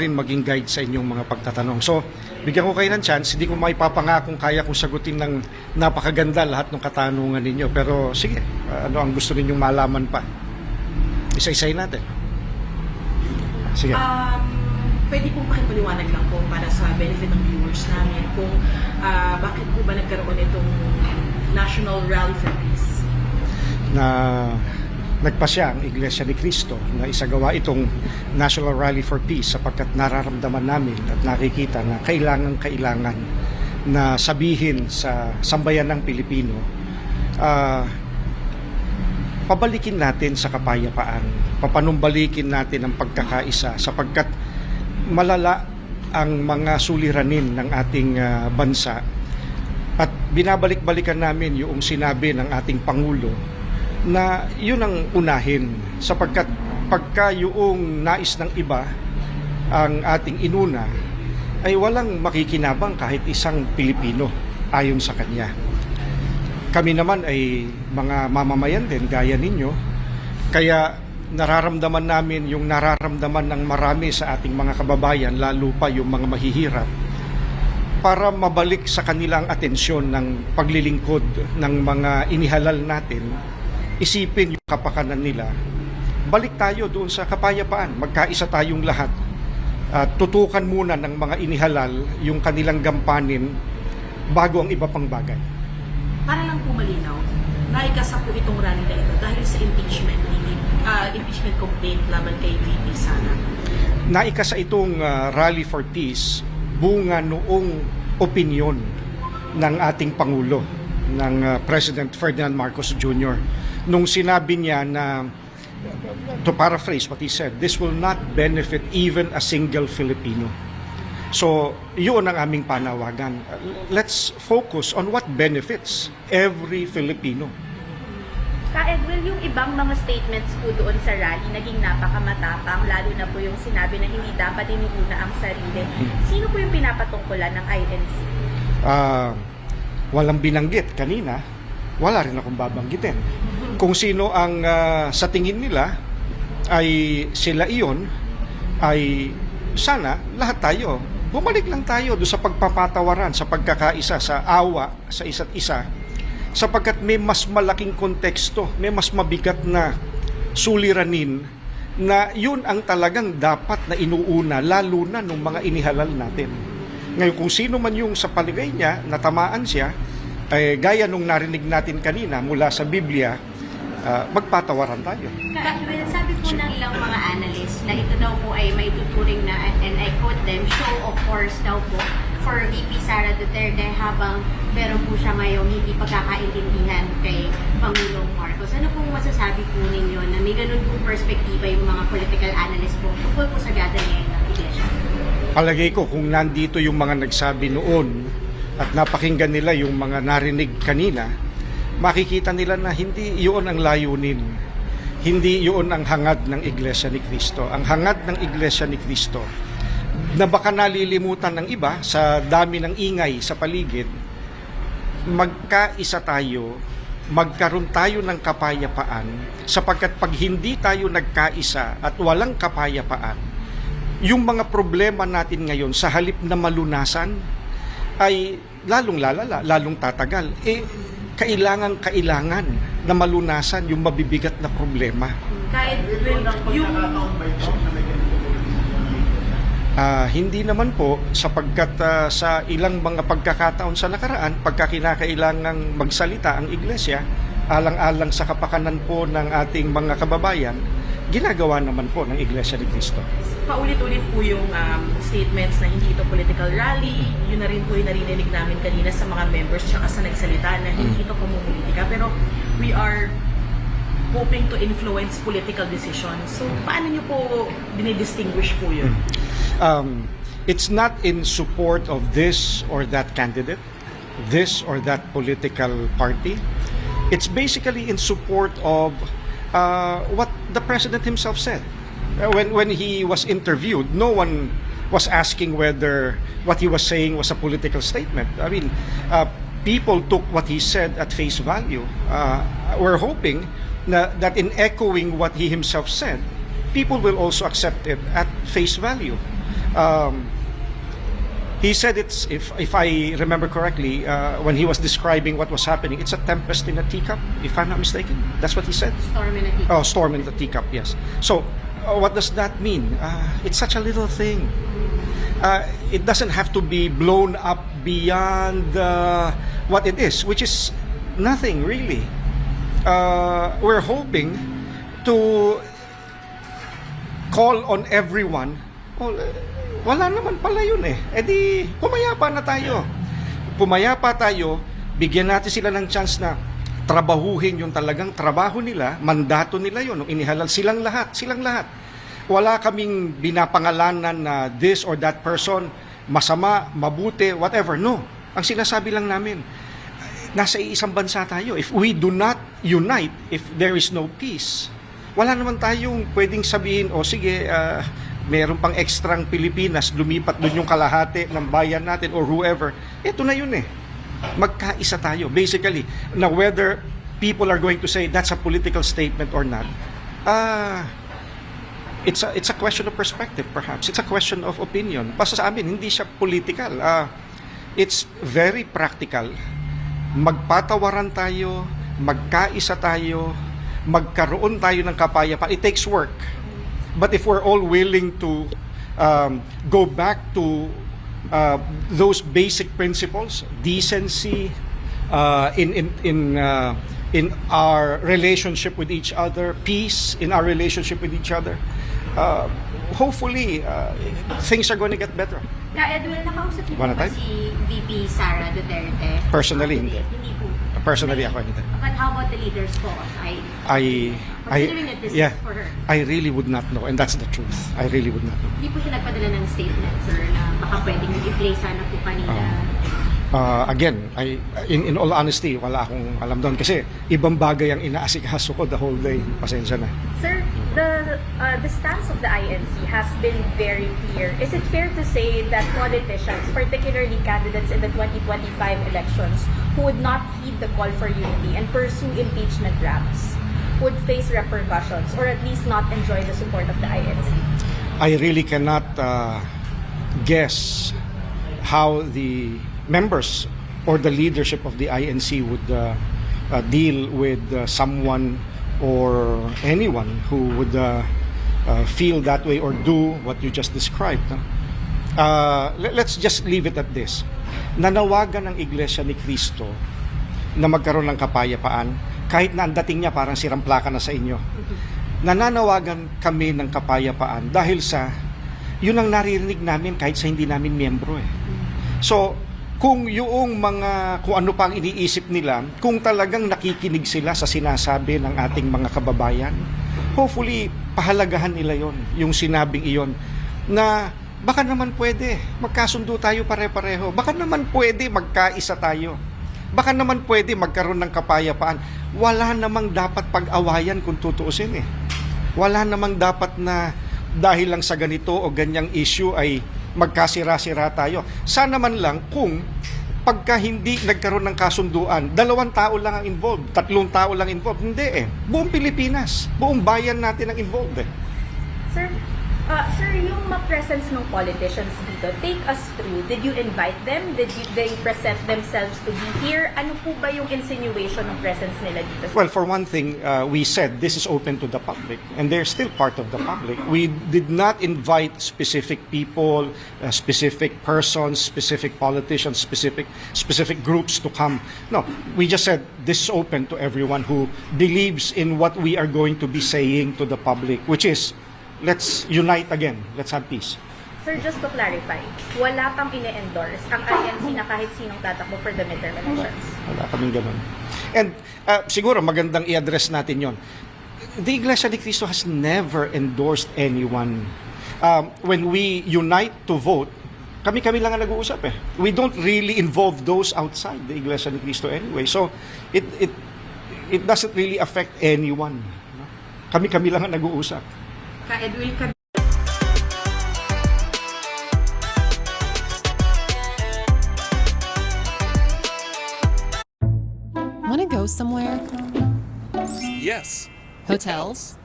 rin maging guide sa inyong mga pagtatanong. So, bigyan ko kayo ng chance. Hindi ko maipapangakong kaya kong sagutin ng napakaganda lahat ng katanungan ninyo. Pero sige, uh, ano ang gusto ninyong malaman pa? Isa-isayin natin. Sige. Um, pwede pong pakipaliwanag lang po para sa benefit ng viewers namin kung ah, bakit po ba nagkaroon itong National Rally for Peace? na nagpasya ang Iglesia ni Cristo na isagawa itong National Rally for Peace sapagkat nararamdaman namin at nakikita na kailangan-kailangan na sabihin sa sambayan ng Pilipino ah, pabalikin natin sa kapayapaan, papanumbalikin natin ang pagkakaisa sapagkat malala ang mga suliranin ng ating ah, bansa. At binabalik-balikan namin yung sinabi ng ating Pangulo na yun ang unahin sapagkat pagka yung nais ng iba ang ating inuna ay walang makikinabang kahit isang Pilipino ayon sa kanya. Kami naman ay mga mamamayan din gaya ninyo kaya nararamdaman namin yung nararamdaman ng marami sa ating mga kababayan lalo pa yung mga mahihirap para mabalik sa kanilang atensyon ng paglilingkod ng mga inihalal natin, isipin yung kapakanan nila, balik tayo doon sa kapayapaan, magkaisa tayong lahat. At tutukan muna ng mga inihalal yung kanilang gampanin bago ang iba pang bagay. Para lang po malinaw, naikasa po itong rally na ito dahil sa impeachment ah, impeachment complaint laban kay VP Sara. Naikasa itong ah, Rally for Peace bunga noong opinyon ng ating Pangulo, ng ah, President Ferdinand Marcos Jr. Nung sinabi niya na, to paraphrase what he said, this will not benefit even a single Filipino. So, yun ang aming panawagan. Let's focus on what benefits every Filipino. Ka Edwin, yung ibang mga statements po doon sa rally naging napakamatapang, lalo na po yung sinabi na hindi dapat iniuna ang sarili. Sino po yung pinapatungkulan ng INC? Ah, walang binanggit kanina, wala rin akong babanggitin. Kung sino ang ah, sa tingin nila ay sila iyon, ay sana lahat tayo, bumalik lang tayo doon sa pagpapatawaran, sa pagkakaisa, sa awa sa isa't isa, sapagkat may mas malaking konteksto, may mas mabigat na suliranin na yun ang talagang dapat na inuuna, lalo na nung mga inihalal natin. Ngayon, kung sino man yung sa paligay niya, natamaan siya, eh, gaya nung narinig natin kanina mula sa Biblia, ah, magpatawaran tayo. Well, sabi po ng ilang mga analysts na ito daw po ay may tuturing na, and I quote them, show of force daw po for VP Sara Duterte habang meron po siya ngayong hindi pagkakaintindihan kay Pangulong Marcos. Ano pong masasabi po ninyo na may ganun pong perspektiba yung mga political analysts po tungkol po sa gathering ng iglesia? Palagay ko kung nandito yung mga nagsabi noon at napakinggan nila yung mga narinig kanina, makikita nila na hindi iyon ang layunin. Hindi iyon ang hangad ng Iglesia ni Cristo. Ang hangad ng Iglesia ni Cristo na baka nalilimutan ng iba sa dami ng ingay sa paligid, magkaisa tayo, magkaroon tayo ng kapayapaan sapagkat pag hindi tayo nagkaisa at walang kapayapaan, yung mga problema natin ngayon sa halip na malunasan ay lalong lalala, lalong tatagal. Eh, kailangan kailangan na malunasan yung mabibigat na problema. Ka Edwin, yung Ah, hindi naman po sapagkat ah, sa ilang mga pagkakataon sa nakaraan, pagka kinakailangang magsalita ang iglesia, alang-alang sa kapakanan po ng ating mga kababayan, ginagawa naman po ng Iglesia ni Cristo. paulit-ulit po yung um, statements na hindi ito political rally. Yun na rin po yung narinig namin kanina sa mga members tsaka sa nagsalita na hindi ito pumupolitika. Pero we are hoping to influence political decisions. So, paano nyo po dinidistinguish po yun? Um, it's not in support of this or that candidate, this or that political party. It's basically in support of uh, what the president himself said. Uh, When, when he was interviewed, no one was asking whether what he was saying was a political statement. I mean, uh, people took what he said at face value. Uh, we're hoping na, that in echoing what he himself said, people will also accept it at face value. Um, he said it's if if I remember correctly uh, when he was describing what was happening, it's a tempest in a teacup. If I'm not mistaken, that's what he said. Storm in a teacup. Oh, storm in the teacup. Yes. So, uh, what does that mean? Uh, it's such a little thing. Uh, it doesn't have to be blown up beyond uh, what it is, which is nothing really. Uh, we're hoping to call on everyone. Well, wala naman pala yun eh. E di, pumayapa na tayo. Pumayapa tayo, bigyan natin sila ng chance na trabahuhin yung talagang trabaho nila, mandato nila yun, inihalal silang lahat, silang lahat. Wala kaming binapangalanan na this or that person, masama, mabuti, whatever. No. Ang sinasabi lang namin, nasa isang bansa tayo. If we do not unite, if there is no peace, wala naman tayong pwedeng sabihin, o sige, ah, meron pang ekstrang Pilipinas, lumipat doon yung kalahati ng bayan natin or whoever. Ito na yun eh. Magkaisa tayo. Basically, na whether people are going to say that's a political statement or not, ah, it's a, it's a question of perspective perhaps. It's a question of opinion. Basta sa amin, hindi siya political. Ah, it's very practical. Magpatawaran tayo, magkaisa tayo, magkaroon tayo ng kapayapaan. It takes work. But if we're all willing to um, go back to uh, those basic principles, decency, uh, in in in uh, in our relationship with each other, peace in our relationship with each other, uh, hopefully uh, things are going to get better. Na Edwin, nakausap niyo One ba time? si VP Sara Duterte? Personally, hindi. Hindi po. Personally, ako hindi. But how about the leaders po? I, I I yeah, is for her. I really would not know, and that's the truth. I really would not know. hindi po siya nagpadala ng statement, sir, na baka pwedeng i-play sana po kanina. Uh, again, I, in, in all honesty, wala akong alam doon kasi ibang bagay ang inaasikaso ko the whole day. Pasensya na. Sir, the uh, the stance of the INC has been very clear. Is it fair to say that politicians, particularly candidates in the 2025 elections, who would not heed the call for unity and pursue impeachment raps, would face repercussions or at least not enjoy the support of the INC? I really cannot uh, guess how the members or the leadership of the INC would uh, uh, deal with uh, someone or anyone who would uh, uh, feel that way or do what you just described. no? Uh, le- let's just leave it at this. Nanawagan ng Iglesia ni Cristo na magkaroon ng kapayapaan kahit na ang dating niya parang siramplaka na sa inyo. Nananawagan kami ng kapayapaan dahil sa yun ang naririnig namin kahit sa hindi namin miyembro eh. So, kung yung mga, kung ano pang iniisip nila, kung talagang nakikinig sila sa sinasabi ng ating mga kababayan, hopefully, pahalagahan nila yon yung sinabing iyon, na baka naman pwede, magkasundo tayo pare-pareho, baka naman pwede magkaisa tayo, baka naman pwede magkaroon ng kapayapaan. Wala namang dapat pag-awayan kung tutuusin eh. Wala namang dapat na dahil lang sa ganito o ganyang issue ay magkasira-sira tayo. Sana man lang kung pagka hindi nagkaroon ng kasunduan, dalawang tao lang ang involved, tatlong tao lang involved. Hindi eh. Buong Pilipinas, buong bayan natin ang involved eh. Sir, uh, sir, yung ma-presence ng politicians dito, take us through. Did you invite them? Did you, they present themselves to be here? Ano po ba yung insinuation ng presence nila dito? Well, for one thing, uh, we said this is open to the public, and they're still part of the public. We did not invite specific people, uh, specific persons, specific politicians, specific specific groups to come. No, we just said this is open to everyone who believes in what we are going to be saying to the public, which is let's unite again, let's have peace. Sir, just to clarify, wala pang ine-endorse ang INC na kahit sinong tatakbo for the midterm elections. Wala kaming ganun. And uh, siguro magandang i-address natin yon. The Iglesia ni Cristo has never endorsed anyone. Um, when we unite to vote, kami-kami lang ang nag-uusap eh. We don't really involve those outside the Iglesia ni Cristo anyway. So, it, it, it doesn't really affect anyone. Kami-kami lang ang nag-uusap. Ka Edwin, ka Want to go somewhere? Yes. Hotels?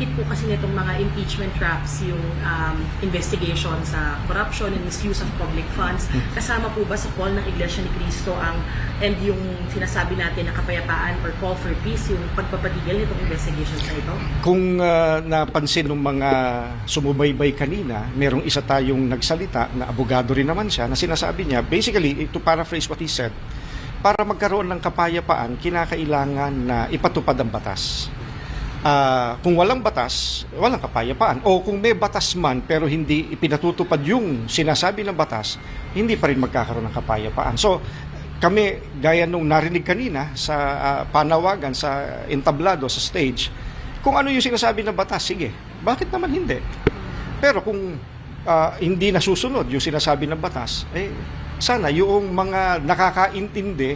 It topic po kasi nitong mga impeachment traps yung um, investigation sa corruption and misuse of public funds. Kasama po ba sa call ng Iglesia ni Cristo ang and yung sinasabi natin na kapayapaan or call for peace, yung pagpapatigil nitong investigations na ito? Kung ah, napansin ng mga sumubaybay kanina, merong isa tayong nagsalita na abogado rin naman siya na sinasabi niya, basically, to paraphrase what he said, para magkaroon ng kapayapaan, kinakailangan na ipatupad ang batas. Ah, kung walang batas, walang kapayapaan. O kung may batas man pero hindi ipinatutupad yung sinasabi ng batas, hindi pa rin magkakaroon ng kapayapaan. So, kami, gaya nung narinig kanina sa ah, panawagan, sa entablado, sa stage, kung ano yung sinasabi ng batas, sige, bakit naman hindi? Pero kung ah, hindi nasusunod yung sinasabi ng batas, eh, sana yung mga nakakaintindi,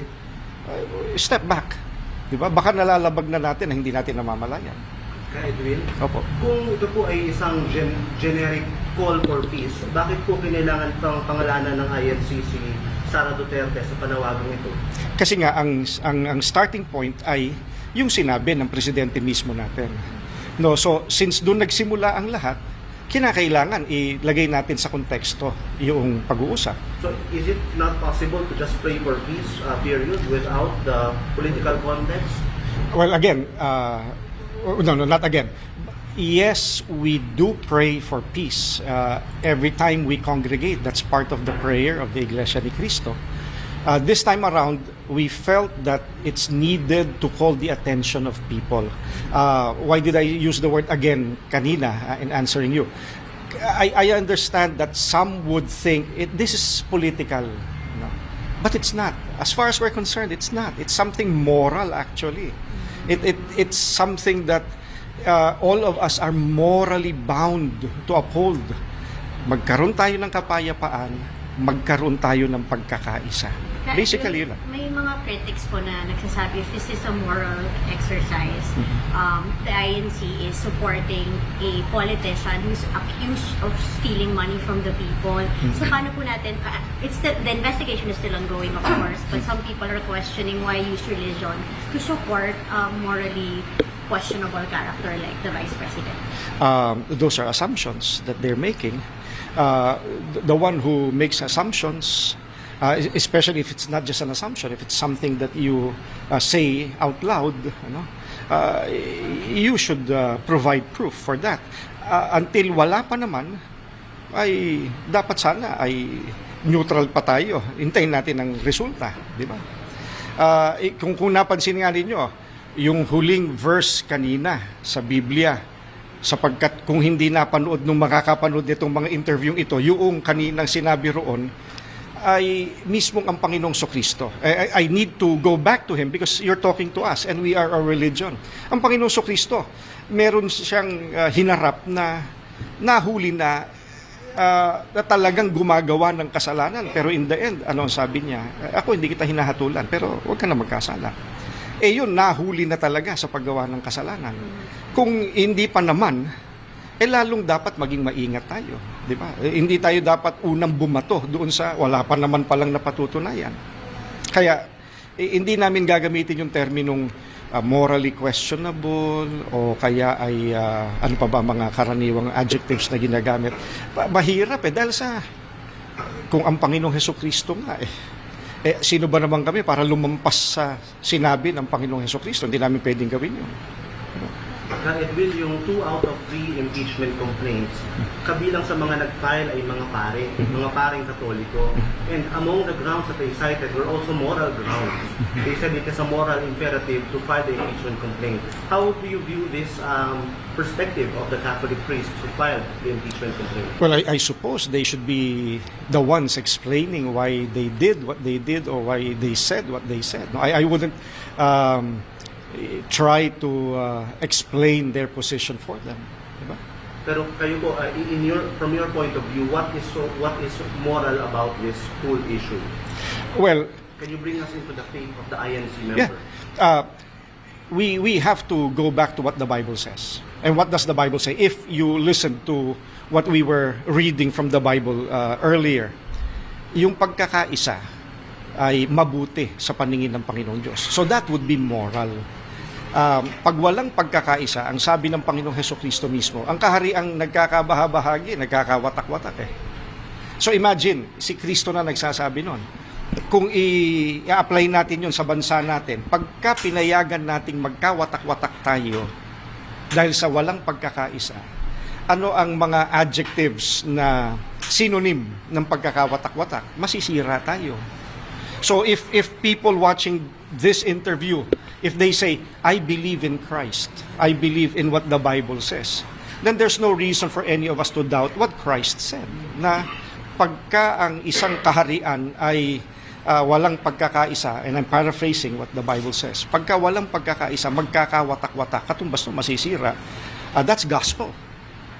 uh, step back. Di ba? Baka nalalabag na natin na hindi natin namamalayan. Edwin, Opo. kung ito po ay isang gen- generic call for peace, bakit po kinailangan pang pangalanan ng INC si Sara Duterte sa panawagang ito? Kasi nga ang ang ang starting point ay yung sinabi ng presidente mismo natin. No, so since doon nagsimula ang lahat, kinakailangan ilagay natin sa konteksto yung pag-uusap. So is it not possible to just pray for peace, uh, period, without the political context? Well, again, uh, no, no, not again. Yes, we do pray for peace uh, every time we congregate. That's part of the prayer of the Iglesia ni Cristo. Uh, this time around, we felt that it's needed to call the attention of people. Uh, why did I use the word again kanina uh, in answering you? I, I understand that some would think it, this is political. No? But it's not. As far as we're concerned, it's not. It's something moral, actually. It, it, it's something that uh, all of us are morally bound to uphold. Magkaroon tayo ng kapayapaan, magkaroon tayo ng pagkakaisa. Ka- Basically, yun. May mga critics po na nagsasabi if this is a moral exercise, Mm-hmm. um, the INC is supporting a politician who's accused of stealing money from the people. Mm-hmm. So paano po natin, uh, it's still, the investigation is still ongoing of course, but some people are questioning why use religion to support a morally questionable character like the Vice President. um, those are assumptions that they're making. Uh, the- the one who makes assumptions, uh, es- especially if it's not just an assumption, if it's something that you uh, say out loud, ano, uh, you should uh, provide proof for that. Uh, until wala pa naman, ay dapat sana ay neutral pa tayo. Hintayin natin ang resulta, di ba? Eh, kung, kung napansin nga ninyo, yung huling verse kanina sa Biblia, sapagkat kung hindi napanood nung makakapanood nitong mga interview ito, yung kaninang sinabi roon, ay mismong ang Panginoong Sokristo. I, I- need to go back to Him because you're talking to us and we are a religion. Ang Panginoong Sokristo, meron siyang ah, hinarap na nahuli na ah, na talagang gumagawa ng kasalanan. Pero in the end, ano ang sabi niya? "Eh, Ako hindi kita hinahatulan, pero huwag ka na magkasala. Eh yun, nahuli na talaga sa paggawa ng kasalanan. Kung hindi pa naman, eh lalong dapat maging maingat tayo. Di ba? Eh, hindi tayo dapat unang bumato doon sa wala pa naman palang napatutunayan. Kaya, eh, hindi namin gagamitin yung terminong ah, morally questionable o kaya ay ah, ano pa ba mga karaniwang adjectives na ginagamit. Ba- mahirap eh dahil sa kung ang Panginoong Heso Kristo nga eh. Eh, sino ba naman kami para lumampas sa sinabi ng Panginoong Heso Kristo? Hindi namin pwedeng gawin yun. Ka Edwin, yung two out of three impeachment complaints, kabilang sa mga nag-file ay mga pare, mga paring katoliko. And among the grounds that they cited were also moral grounds. They said it is a moral imperative to file the impeachment complaint. How do you view this um, perspective of the Catholic priests who filed the impeachment complaint? Well, I, I suppose they should be the ones explaining why they did what they did or why they said what they said. No, I, I wouldn't um, try to uh, explain their position for them. Diba? Pero kayo po, uh, in your, from your point of view, what is so, what is moral about this whole issue? Well, Can you bring us into the faith of the INC member? yeah, uh, we we have to go back to what the Bible says. And what does the Bible say? If you listen to what we were reading from the Bible uh, earlier, yung pagkakaisa ay mabuti sa paningin ng Panginoong Diyos. So that would be moral. Um, pag walang pagkakaisa, ang sabi ng Panginoong Heso Kristo mismo, ang kahariang nagkakabahabahagi, nagkakawatak-watak eh. So imagine, si Kristo na nagsasabi nun. Kung i-apply natin yun sa bansa natin, pagka pinayagan nating magkawatak-watak tayo dahil sa walang pagkakaisa, ano ang mga adjectives na synonym ng pagkakawatak-watak? Masisira tayo. So if if people watching this interview, if they say, I believe in Christ, I believe in what the Bible says, then there's no reason for any of us to doubt what Christ said. Na pagka ang isang kaharian ay ah, walang pagkakaisa, and I'm paraphrasing what the Bible says, pagka walang pagkakaisa, magkakawatak-watak, katumbas no masisira, ah, that's gospel.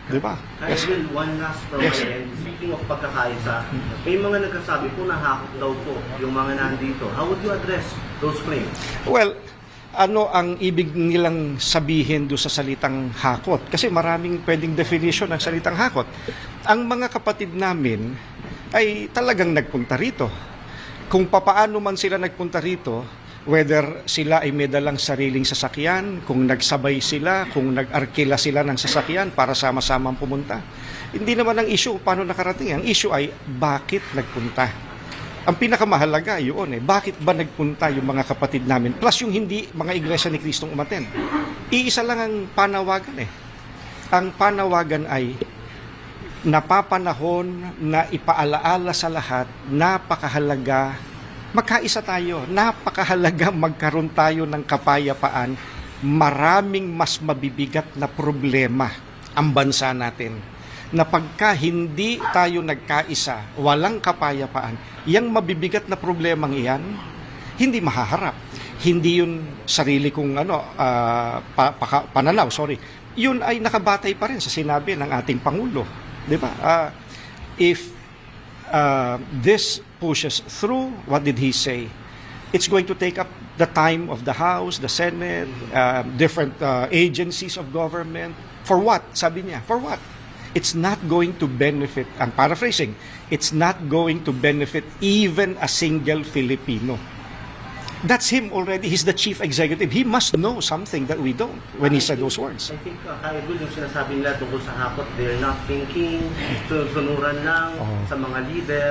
Di ba? Kaya Yes. Will, one last from Yes. my end. Speaking of pagkakaisa, may mga nagkasabi po na hakot daw po yung mga nandito. How would you address those claims? Well, ano ang ibig nilang sabihin do sa salitang hakot? Kasi maraming pwedeng definition ng salitang hakot. Ang mga kapatid namin ay talagang nagpunta rito. Kung papaano man sila nagpunta rito, whether sila ay may dalang sariling sasakyan, kung nagsabay sila, kung nag-arkila sila ng sasakyan para sama-samang pumunta. Hindi naman ang issue paano nakarating. Ang issue ay bakit nagpunta. Ang pinakamahalaga yun eh, bakit ba nagpunta yung mga kapatid namin? Plus yung hindi mga iglesia ni Kristong umaten. Iisa lang ang panawagan eh. Ang panawagan ay napapanahon na ipaalaala sa lahat, napakahalaga, magkaisa tayo, napakahalaga magkaroon tayo ng kapayapaan, maraming mas mabibigat na problema ang bansa natin. Na pagka hindi tayo nagkaisa, walang kapayapaan, yung mabibigat na problemang iyan, hindi mahaharap. Hindi yun sarili kong ano, ah, pa- paka- pananaw, sorry. Yun ay nakabatay pa rin sa sinabi ng ating Pangulo. Di ba? Ah, if uh, this pushes through, what did he say? It's going to take up the time of the House, the Senate, uh, different uh, agencies of government. For what? Sabi niya, for what? It's not going to benefit, I'm paraphrasing, it's not going to benefit even a single Filipino. That's him already. He's the chief executive. He must know something that we don't when he said those words. I think, uh, Kaya Will, yung sinasabi nila tungkol sa hakot, they're not thinking, sunuran lang Oo. sa mga leader.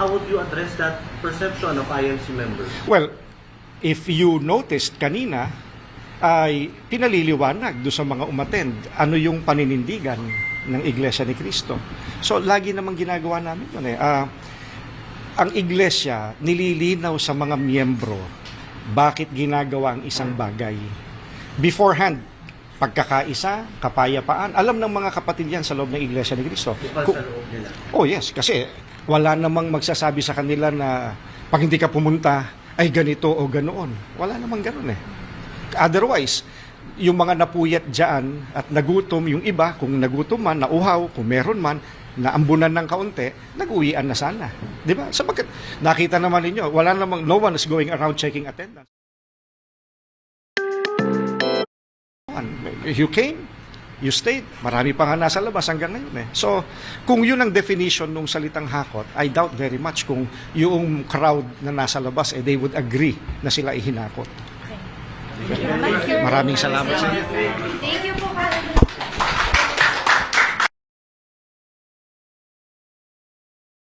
How would you address that perception of IMC members? Well, if you noticed kanina, ay pinaliliwanag do sa mga umattend ano yung paninindigan ng Iglesia ni Cristo. So, lagi namang ginagawa namin yun eh. Ah, ang Iglesia nililinaw sa mga miyembro bakit ginagawa ang isang bagay. Beforehand, pagkakaisa, kapayapaan, alam ng mga kapatid yan sa loob ng Iglesia ni Cristo. Ipal Kung-. Oh yes, kasi wala namang magsasabi sa kanila na pag hindi ka pumunta ay ganito o ganoon. Wala namang ganoon eh. Otherwise, yung mga napuyat dyan at nagutom, yung iba, kung nagutom man, nauhaw, kung meron man, naambunan ng kaunti, nag-uwian na sana. Di ba? Sapagkat nakita naman ninyo, wala namang, no one is going around checking attendance. You came, you stayed. Marami pa nga nasa labas hanggang ngayon eh. So, kung yun ang definition ng salitang hakot, I doubt very much kung yung crowd na nasa labas, eh, they would agree na sila ihinakot. Maraming salamat sa inyo. Thank you po.